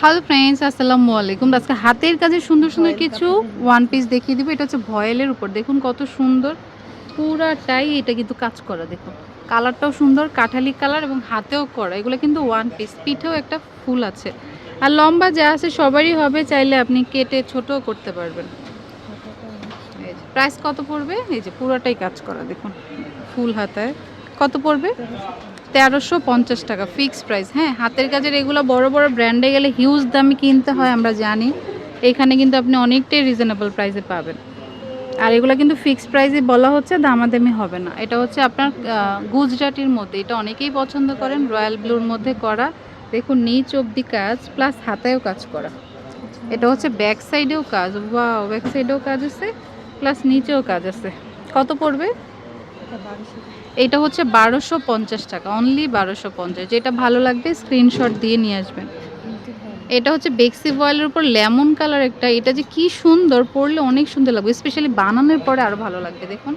Hello friends আসসালামু আলাইকুম। আজকে হাতের কাজে সুন্দর সুন্দর কিছু ওয়ান পিস দেখিয়ে দিব। এটা হচ্ছে ভয়েলের উপর। দেখুন কত সুন্দর। পুরাটাই এটা কিন্তু কাজ করা দেখুন। কালারটাও সুন্দর কাঠালি কালার এবং হাতেও করা। এগুলো কিন্তু ওয়ান পিস পিঠেও একটা ফুল আছে। আর লম্বা যা আছে সবারই হবে চাইলে আপনি কেটে ছোটও করতে পারবেন। প্রাইস কত পড়বে? এই যে পুরোটাই কাজ করা দেখুন। ফুল হাতায়। কত পড়বে? তেরোশো পঞ্চাশ টাকা ফিক্স প্রাইস হ্যাঁ হাতের কাজের এগুলো বড় বড় ব্র্যান্ডে গেলে হিউজ দামে কিনতে হয়, আমরা জানি। এখানে কিন্তু আপনি অনেকটাই রিজনেবল প্রাইসে পাবেন। আর এগুলো কিন্তু ফিক্স প্রাইসে বলা হচ্ছে, দামাদামি হবে না। এটা হচ্ছে আপনার গুজরাটির মধ্যে। এটা অনেকেই পছন্দ করেন, রয়্যাল ব্লুর মধ্যে করা। দেখুন, নিচ অব্দি কাজ প্লাস হাতায়ও কাজ করা। এটা হচ্ছে ব্যাক সাইডেও কাজ। ওয়াও ব্যাক সাইডেও কাজ আছে প্লাস নিচেও কাজ আছে। কত পড়বে? এটা হচ্ছে বারোশো পঞ্চাশ টাকা অনলি বারোশো পঞ্চাশ। যেটা ভালো লাগবে স্ক্রিনশট দিয়ে নিয়ে আসবেন। এটা হচ্ছে বেক্সি বয়েলের উপর লেমন কালার একটা, এটা যে কি সুন্দর, পরলে অনেক সুন্দর লাগবে স্পেশালি বানানোর পরে আরও ভালো লাগবে, দেখুন।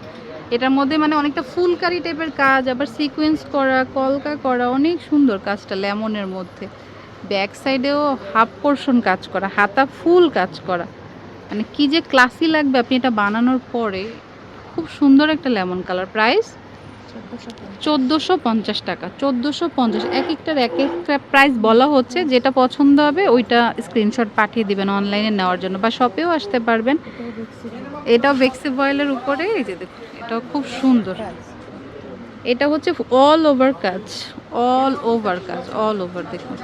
এটার মধ্যে মানে অনেকটা ফুলকারি টাইপের কাজ, আবার সিকোয়েন্স করা, কলকা করা, অনেক সুন্দর কাজটা লেমনের মধ্যে। ব্যাক সাইডেও হাফ পোর্শন কাজ করা, হাতা ফুল কাজ করা। মানে কি যে ক্লাসি লাগবে, আপনি এটা বানানোর পরে। খুব সুন্দর একটা লেমন কালার প্রাইস চোদ্দোশো পঞ্চাশ টাকা, চোদ্দোশো পঞ্চাশ। এক একটার এক একটা প্রাইস বলা হচ্ছে, যেটা পছন্দ হবে ওইটা স্ক্রিনশট পাঠিয়ে দিবেন অনলাইনে নেওয়ার জন্য বা শপেও আসতে পারবেন। এটাও বেক্সি বয়েলের উপরে, এই যে দেখুন, এটাও খুব সুন্দর। এটা হচ্ছে অল ওভার কাজ অল ওভার কাজ অল ওভার দেখুন।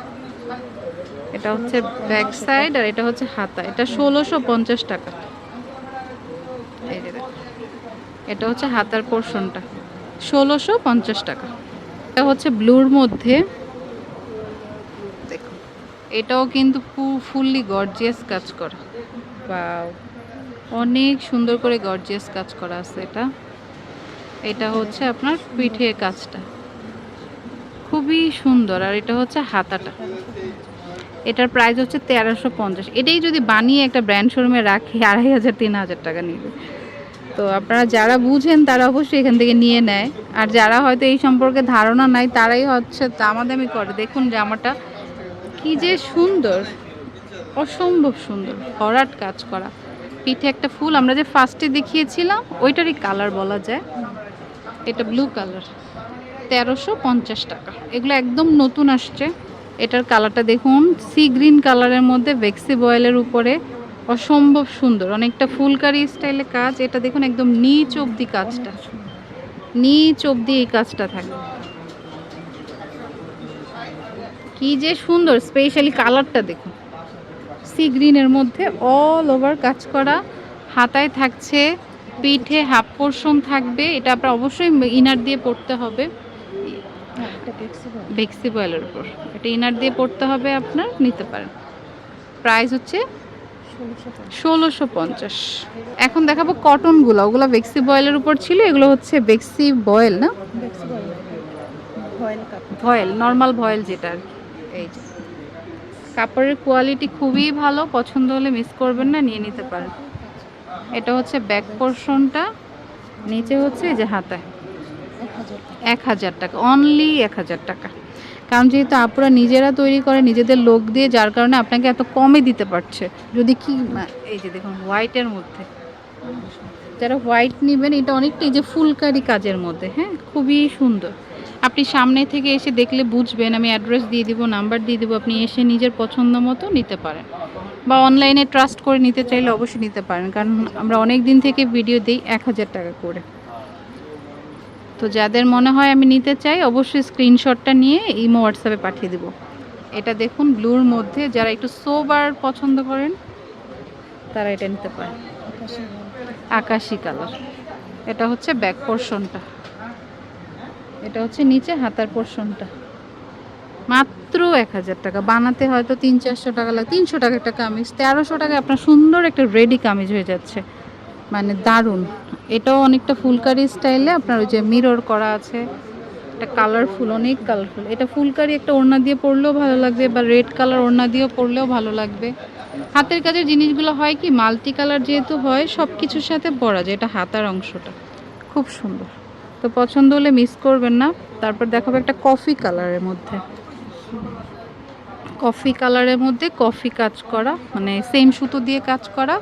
এটা হচ্ছে ব্যাক সাইড আর এটা হচ্ছে হাতা, এটা ষোলোশো পঞ্চাশ টাকা। এটা হচ্ছে হাতার পোর্শনটা ষোলোশো পঞ্চাশ টাকা। এটা হচ্ছে ব্লুর মধ্যে। দেখুন। এটাও কিন্তু ফুললি গর্জিয়াস কাজ করা। বা অনেক সুন্দর করে গর্জিয়াস কাজ করা আছে এটা। এটা হচ্ছে আপনার পিঠে কাজটা। খুবই সুন্দর। আর এটা হচ্ছে হাতাটা। এটার প্রাইস হচ্ছে তেরোশো পঞ্চাশ। এটাই যদি বানিয়ে একটা ব্র্যান্ড শোরুমে রাখি আড়াই হাজার তিন হাজার টাকা নিবে। তো আপনারা যারা বুঝেন তারা অবশ্যই এখান থেকে নিয়ে নেয়। আর যারা হয়তো এই সম্পর্কে ধারণা নাই, তারাই হচ্ছে দামাদামি করে। দেখুন জামাটা, কি যে সুন্দর, অসম্ভব সুন্দর, ভরাট কাজ করা। পিঠে একটা ফুল আমরা যে ফার্স্টে দেখিয়েছিলাম, ওইটারই কালার বলা যায়। এটা ব্লু কালার তেরোশো পঞ্চাশ টাকা। এগুলো একদম নতুন আসছে। এটার কালারটা দেখুন সি গ্রিন কালারের মধ্যে ভেক্সি বয়েলের উপরে অসম্ভব সুন্দর। অনেকটা ফুলকারি স্টাইলে কাজ। এটা দেখুন একদম নিচ অবধি কাজটা। নিচ অবধি এই কাজটা থাকে। কি যে সুন্দর স্পেশালি কালারটা দেখুন। সি গ্রিনের মধ্যে অল ওভার কাজ করা। হাতায় থাকছে, পিঠে হাফ পোর্শন থাকবে। এটা আপনার অবশ্যই ইনার দিয়ে পড়তে হবে। ভেক্সি বয়েলের উপর। এটা ইনার দিয়ে পড়তে হবে আপনার, নিতে পারেন। প্রাইস হচ্ছে ষোলোশো পঞ্চাশ। এখন দেখাবো কটনগুলো। ওগুলো বেক্সি বয়েলের উপর ছিল এগুলো হচ্ছে বেক্সি বয়েল না? ভয়েল নর্মাল ভয়েল যেটা আর এই যে। কাপড়ের কোয়ালিটি খুবই ভালো পছন্দ হলে মিস করবেন না নিয়ে নিতে পারেন। এটা হচ্ছে ব্যাক পোর্শনটা নিচে হচ্ছে এই যে হাতায়। এক হাজার টাকা অনলি এক হাজার টাকা। কারণ যেহেতু আপুরা নিজেরা তৈরি করে, নিজেদের লোক দিয়ে, যার কারণে আপনাকে এত কমে দিতে পারছে। যদি কি এই যে দেখুন হোয়াইটের মধ্যে। যারা হোয়াইট নেবেন, এটা অনেকটা এই যে ফুলকারি কাজের মধ্যে হ্যাঁ? খুবই সুন্দর। আপনি সামনে থেকে এসে দেখলে বুঝবেন, আমি অ্যাড্রেস দিয়ে দিব নাম্বার দিয়ে দিব, আপনি এসে নিজের পছন্দ মতো নিতে পারেন। বা অনলাইনে ট্রাস্ট করে নিতে চাইলে অবশ্যই নিতে পারেন, কারণ আমরা অনেক দিন থেকে ভিডিও দিই এক হাজার টাকা করে। তো যাদের মনে হয় আমি নিতে চাই, অবশ্যই স্ক্রিনশটটা নিয়ে ইমো হোয়াটসঅ্যাপে পাঠিয়ে দেবো। এটা দেখুন ব্লুর মধ্যে যারা একটু সোবার পছন্দ করেন, তারা এটা নিতে পারেন। আকাশি কালার এটা হচ্ছে ব্যাক পোর্শনটা এটা হচ্ছে নিচে হাতার পোর্শনটা মাত্র এক হাজার টাকা। বানাতে হয়তো তিন চারশো টাকা লাগে। তিনশো টাকা একটা কামিজ। তেরোশো টাকা আপনার সুন্দর একটা রেডি কামিজ হয়ে যাচ্ছে। মানে দারুণ। এটাও অনেকটা ফুলকারি স্টাইলে আপনার ওই যে মিরর করা আছে। এটা কালারফুল অনেক কালারফুল এটা ফুলকারি একটা ওড়না দিয়ে পরলেও ভালো লাগবে বা রেড কালার ওড়না দিয়েও পরলেও ভালো লাগবে। হাতের কাজের জিনিসগুলো হয় কি মাল্টি কালার যেহেতু হয় সব কিছুর সাথে পরা যায়। এটা হাতার অংশটা। খুব সুন্দর। তো পছন্দ হলে মিস করবেন না। তারপর দেখাবো একটা কফি কালারের মধ্যে। কফি কালারের মধ্যে কফি কাজ করা মানে সেম সুতো দিয়ে কাজ করা,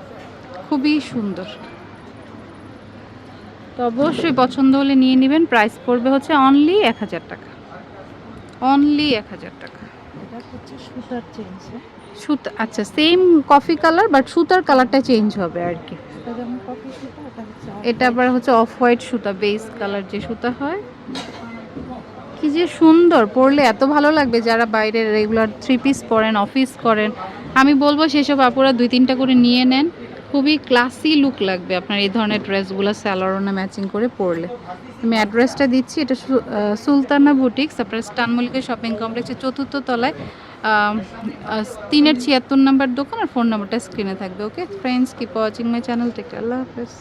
খুবই সুন্দর। তো অবশ্যই পছন্দ হলে নিয়ে নেবেন। প্রাইস পড়বে হচ্ছে অনলি এক হাজার টাকা। অনলি এক হাজার টাকা। সুতার চেঞ্জ সুতা আচ্ছা সেম কফি কালার বাট সুতার কালারটা চেঞ্জ হবে আর কি। এটা আবার হচ্ছে অফ হোয়াইট সুতা বেস কালার যে সুতা হয়। কি যে সুন্দর পরলে এত ভালো লাগবে। যারা বাইরে রেগুলার থ্রি পিস পরেন অফিস করেন আমি বলব সেসব আপুরা দুই তিনটা করে নিয়ে নেন। খুবই ক্লাসি লুক লাগবে আপনার এই ধরনের ড্রেসগুলো স্যালোরনে ম্যাচিং করে পরলে। আমি অ্যাড্রেসটা দিচ্ছি, এটা সুলতানা বুটিক্স আপনার স্টানমলিকা শপিং কমপ্লেক্সের চতুর্থ তলায়। তিনের ছিয়াত্তর নাম্বার দোকান আর ফোন নাম্বারটা স্ক্রিনে থাকবে okay friends keep watching my channel take আল্লাহ হাফেজ।